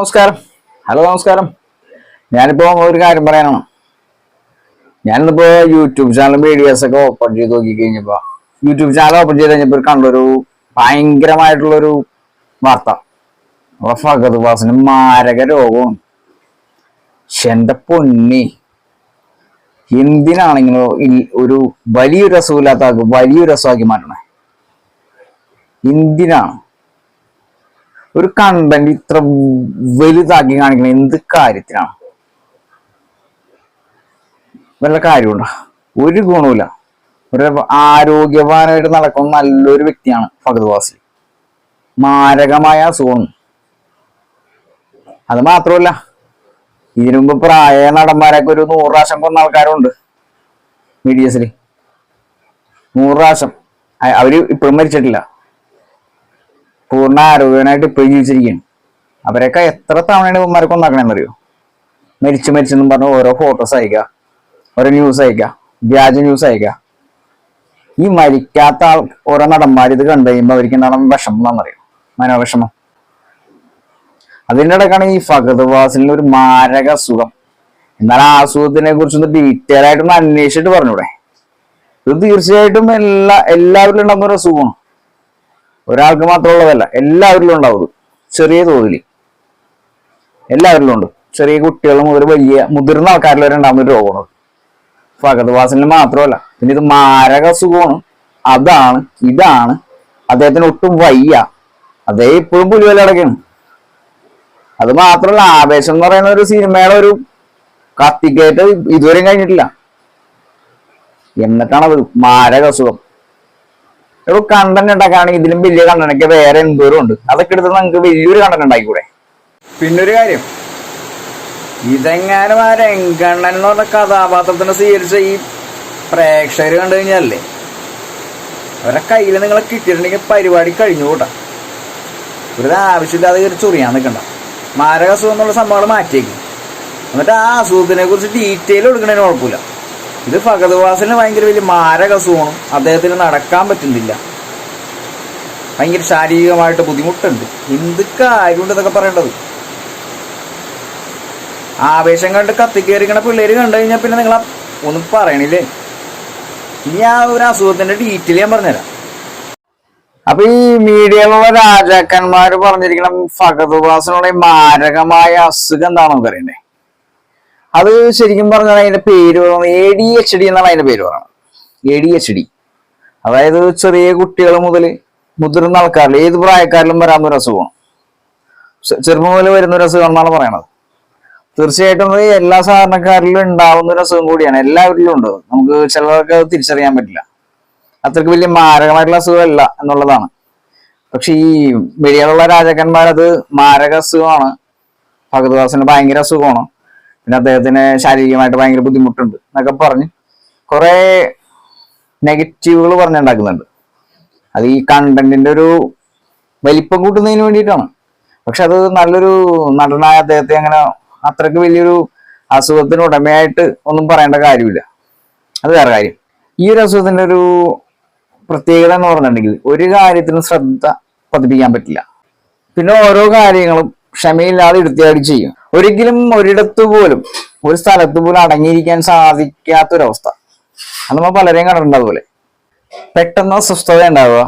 നമസ്കാരം. ഹലോ നമസ്കാരം. ഞാനിപ്പോ ഒരു കാര്യം പറയാനാണ് ഞാനിന്നിപ്പോ യൂട്യൂബ് ചാനൽ വീഡിയോസ് ഒക്കെ ഓപ്പൺ ചെയ്ത് നോക്കി കഴിഞ്ഞപ്പോ യൂട്യൂബ് ചാനൽ ഓപ്പൺ ചെയ്ത് ഒരു കണ്ടൊരു ഭയങ്കരമായിട്ടുള്ളൊരു വാർത്ത. ഫഗത് വാസിന് മാരക ശ്ശെ, എന്റെ പൊന്നി എന്തിനാണെങ്കിലോ ഒരു വലിയൊരു രസമില്ലാത്ത ആൾക്ക് വലിയൊരു രസമാക്കി മാറ്റണേ. എന്തിനാണ്? ഒരു കണ്ടന്റ് ഇത്ര വലുതാക്കി കാണിക്കണ എന്ത് കാര്യത്തിനാണ്? വല്ല കാര്യമുണ്ടോ? ഒരു ഗുണമില്ല ഒരു ആരോഗ്യവാനായിട്ട് നടക്കുന്ന നല്ലൊരു വ്യക്തിയാണ് ഫഹദ് വാസി മാരകമായ അസുഖം. അത് മാത്രമല്ല ഇതിനു മുമ്പ് പ്രായ നടന്മാരൊക്കെ ഒരു നൂറ് പ്രാവശ്യം കൊന്ന ആൾക്കാരുണ്ട് മീഡിയസിൽ നൂറ് പ്രാവശ്യം. അവർ ഇപ്പോഴും മരിച്ചിട്ടില്ല. പൂർണ ആരോഗ്യവനായിട്ട് ഇപ്പോഴും വെച്ചിരിക്കുകയാണ് അവരൊക്കെ എത്ര തവണയാണ് ഇവന്മാരെ അറിയോ? മരിച്ചു മരിച്ചെന്നും പറഞ്ഞ് ഓരോ ഫോട്ടോസ് അയക്കുക ഓരോ ന്യൂസ് അയക്കുക വ്യാജ ന്യൂസ് അയക്കുക ഈ മരിക്കാത്ത ആൾ ഓരോ നടന്മാർ ഇത് കണ്ടു കഴിയുമ്പോൾ അവർക്ക് എന്താണ് വിഷമം എന്നാണെന്നറിയോ മനോവിഷമം. അതിന്റെ ഇടയ്ക്കാണ് ഈ ഫഗത് വാസിലിന് ഒരു മാരക അസുഖം. എന്നാൽ ആ അസുഖത്തിനെ കുറിച്ചൊന്ന് ഡീറ്റെയിൽ ആയിട്ടൊന്ന് അന്വേഷിച്ചിട്ട് പറഞ്ഞൂടെ. ഇത് തീർച്ചയായിട്ടും എല്ലാ എല്ലാവരിലും ഉണ്ടാകുന്ന ഒരു അസുഖമാണ്. ഒരാൾക്ക് മാത്രമുള്ളതല്ല എല്ലാവരിലും ഉണ്ടാവും ചെറിയ തോതിൽ എല്ലാവരിലും ഉണ്ട്. ചെറിയ കുട്ടികൾ മുതൽ വലിയ മുതിർന്ന ആൾക്കാരിൽ വരെ ഉണ്ടാകുന്ന ഒരു രോഗമാണ് ഫഗത് വാസലിന് മാത്രമല്ല പിന്നെ ഇത് മാരക അസുഖമാണ്. അതാണ് ഇതാണ്. അദ്ദേഹത്തിന് ഒട്ടും വയ്യ. അതേ ഇപ്പോഴും പുലിവല അടക്കാണ് അത് മാത്രമല്ല ആവേശം എന്ന് പറയുന്ന ഒരു സിനിമയുടെ ഒരു കത്തിക്കേറ്റ് ഇതുവരെയും കഴിഞ്ഞിട്ടില്ല. എന്നിട്ടാണത് മാരക അസുഖം. ഒരു കണ്ടന്റ് ഉണ്ടാക്കുകയാണെങ്കിൽ ഇതിലും വലിയ കണ്ടന്റ് വേറെ എന്തോരം ഉണ്ട്. അതൊക്കെ എടുത്ത് നമുക്ക് വലിയൊരു കണ്ടന്റ് ഉണ്ടാക്കിക്കൂടെ? പിന്നൊരു കാര്യം. ഇതെങ്ങാനും ആ രംഗണ്ണൻ എന്ന് പറഞ്ഞ കഥാപാത്രത്തിനെ സ്വീകരിച്ച ഈ പ്രേക്ഷകർ കണ്ടു കഴിഞ്ഞാലേ അവരെ കയ്യിൽ നിങ്ങളെ കിട്ടിയിട്ടുണ്ടെങ്കിൽ പരിപാടി കഴിഞ്ഞു കൂട്ടാ. ഒരു ആവശ്യമില്ലാതെ കയറി ചൊറിയാൻ നിൽക്കണ്ട മാരക അസുഖം എന്നുള്ള സംഭവങ്ങൾ മാറ്റിയേക്കും. എന്നിട്ട് ആ അസുഖത്തിനെ കുറിച്ച് ഡീറ്റെയിൽ കൊടുക്കണതിന് കുഴപ്പമില്ല. ഇത് ഫഗത് ഭയങ്കര വലിയ മാരക അദ്ദേഹത്തിന് നടക്കാൻ പറ്റുന്നില്ല. ഭയങ്കര ശാരീരികമായിട്ട് ബുദ്ധിമുട്ടുണ്ട്. എന്തൊക്കെ ആരുണ്ട് ഇതൊക്കെ പറയേണ്ടത്? ആവേശം കണ്ട് കത്തിക്കേറിക്കണ പിള്ളേര് കണ്ടു കഴിഞ്ഞാൽ പിന്നെ നിങ്ങൾ ഒന്നും പറയണില്ലേ? ഇനി ആ ഒരു അസുഖത്തിന്റെ ഡീറ്റെയിൽ ഞാൻ പറഞ്ഞുതരാം. അപ്പൊ ഈ മീഡിയയിലുള്ള രാജാക്കന്മാര് പറഞ്ഞിരിക്കണം ഫഗത് വാസനുള്ള മാരകമായ അസുഖം എന്താണെന്ന് പറയണ്ടേ അത് ശരിക്കും പറഞ്ഞാൽ അതിന്റെ പേര് എ ഡി എച്ച് ഡി എന്നാണ് അതിന്റെ പേര് പറയുന്നത് എ ഡി എച്ച് ഡി അതായത് ചെറിയ കുട്ടികൾ മുതൽ മുതിർന്ന ആൾക്കാരിൽ ഏത് പ്രായക്കാരിലും വരാൻ ഒരു അസുഖമാണ് ചെറുപ്പം മുതൽ വരുന്ന ഒരു അസുഖം എന്നാണ് പറയണത്. തീർച്ചയായിട്ടും അത് എല്ലാ സാധാരണക്കാരിലും ഉണ്ടാവുന്ന ഒരു അസുഖം കൂടിയാണ്. എല്ലാവരിലും ഉണ്ട് നമുക്ക് ചിലർക്ക് അത് തിരിച്ചറിയാൻ പറ്റില്ല. അത്രയ്ക്ക് വലിയ മാരകമായിട്ടുള്ള അസുഖമല്ല എന്നുള്ളതാണ്. പക്ഷെ ഈ വെളിയിലുള്ള രാജാക്കന്മാരത് മാരക അസുഖമാണ്. ഭഗതദാസിന് ഭയങ്കര അസുഖമാണ്. പിന്നെ അദ്ദേഹത്തിന് ശാരീരികമായിട്ട് ഭയങ്കര ബുദ്ധിമുട്ടുണ്ട് എന്നൊക്കെ പറഞ്ഞ് കുറെ നെഗറ്റീവുകൾ പറഞ്ഞുണ്ടാക്കുന്നുണ്ട്. അത് ഈ കണ്ടന്റിന്റെ ഒരു വലിപ്പം കൂട്ടുന്നതിന് വേണ്ടിയിട്ടാണ്. പക്ഷെ അത് നല്ലൊരു നടനായ അദ്ദേഹത്തെ അങ്ങനെ അത്രയ്ക്ക് വലിയൊരു അസുഖത്തിന് ഉടമയായിട്ട് ഒന്നും പറയേണ്ട കാര്യമില്ല. അത് വേറെ കാര്യം. ഈ ഒരു അസുഖത്തിന്റെ ഒരു പ്രത്യേകത എന്ന് പറഞ്ഞിട്ടുണ്ടെങ്കിൽ ഒരു കാര്യത്തിനും ശ്രദ്ധ പതിപ്പിക്കാൻ പറ്റില്ല. പിന്നെ ഓരോ കാര്യങ്ങളും ക്ഷമയില്ലാതെ എടുത്തിയാടി ചെയ്യും. ഒരിക്കലും ഒരിടത്തു പോലും ഒരു സ്ഥലത്ത് പോലും അടങ്ങിയിരിക്കാൻ സാധിക്കാത്തൊരവസ്ഥ. അത് നമ്മൾ പലരെയും കണ്ടിട്ടുണ്ട് അതുപോലെ. പെട്ടെന്ന് അസ്വസ്ഥത ഉണ്ടാവുക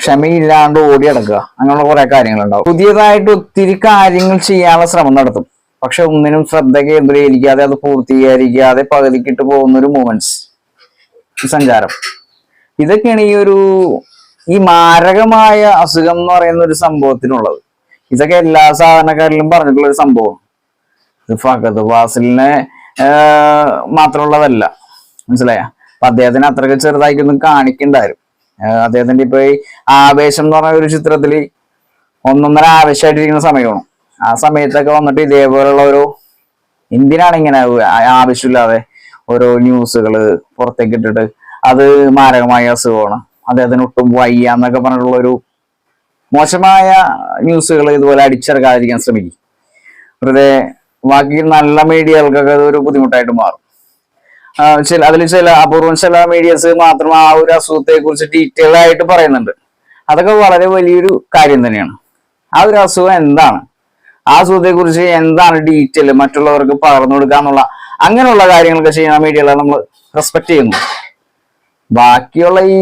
ക്ഷമയില്ലാണ്ട് ഓടി അടക്കുക അങ്ങനെയുള്ള കുറെ കാര്യങ്ങളുണ്ടാവും. പുതിയതായിട്ട് ഒത്തിരി കാര്യങ്ങൾ ചെയ്യാനുള്ള ശ്രമം നടത്തും. പക്ഷെ ഒന്നിനും ശ്രദ്ധ കേന്ദ്രീകരിക്കാതെ അത് പൂർത്തീകരിക്കാതെ പകുതിക്കിട്ട് പോകുന്ന ഒരു മൂമെന്റ്സ് സഞ്ചാരം. ഇതൊക്കെയാണ് ഈ ഒരു ഈ മാരകമായ അസുഖം എന്ന് പറയുന്ന ഒരു സംഭവത്തിനുള്ളത്. ഇതൊക്കെ എല്ലാ സാധാരണക്കാരിലും പറഞ്ഞിട്ടുള്ള ഒരു സംഭവം. ഇത് ഫഹദ് ഫാസിലിനെ മാത്രമുള്ളതല്ല. മനസ്സിലായ? അപ്പൊ അദ്ദേഹത്തിന് അത്രയ്ക്ക് ചെറുതായിട്ടൊന്നും കാണിക്കണ്ടായിരുന്നു അദ്ദേഹത്തിന്റെ ഇപ്പൊ ഈ ആവേശം എന്ന് പറഞ്ഞ ഒരു ചിത്രത്തിൽ ഒന്നൊന്നര ആവേശമായിട്ടിരിക്കുന്ന സമയമാണ്. ആ സമയത്തൊക്കെ വന്നിട്ട് ഇതേപോലുള്ള ഒരു എന്തിനാണ് ഇങ്ങനെ ആവശ്യമില്ലാതെ ഓരോ ന്യൂസുകൾ പുറത്തേക്ക് ഇട്ടിട്ട് അത് മാരകമായ അസുഖമാണ്. അദ്ദേഹത്തിന് ഒട്ടും വയ്യ എന്നൊക്കെ പറഞ്ഞിട്ടുള്ള ഒരു മോശമായ ന്യൂസുകൾ ഇതുപോലെ അടിച്ചിറക്കാതിരിക്കാൻ ശ്രമിക്കും. വെറുതെ ബാക്കി നല്ല മീഡിയകൾക്കൊക്കെ ഒരു ബുദ്ധിമുട്ടായിട്ട് മാറും. ചില അതിൽ ചില അപൂർവം ചില മീഡിയസ് മാത്രം ആ ഒരു അസുഖത്തെ കുറിച്ച് ഡീറ്റെയിൽ ആയിട്ട് പറയുന്നുണ്ട്. അതൊക്കെ വളരെ വലിയൊരു കാര്യം തന്നെയാണ്. ആ ഒരു അസുഖം എന്താണ്? ആ അസുഖത്തെ കുറിച്ച് എന്താണ് ഡീറ്റെയിൽ മറ്റുള്ളവർക്ക് പകർന്നു കൊടുക്കുക എന്നുള്ള അങ്ങനെയുള്ള കാര്യങ്ങളൊക്കെ ചെയ്യുന്ന മീഡിയകളെ നമ്മൾ റെസ്പെക്ട് ചെയ്യുന്നു. ബാക്കിയുള്ള ഈ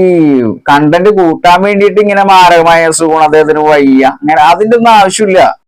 കണ്ടന്റ് കൂട്ടാൻ വേണ്ടിയിട്ട് ഇങ്ങനെ മാരകമായ അസുഖം അദ്ദേഹത്തിന് വയ്യ. അങ്ങനെ അതിന്റെ ഒന്നും ആവശ്യമില്ല.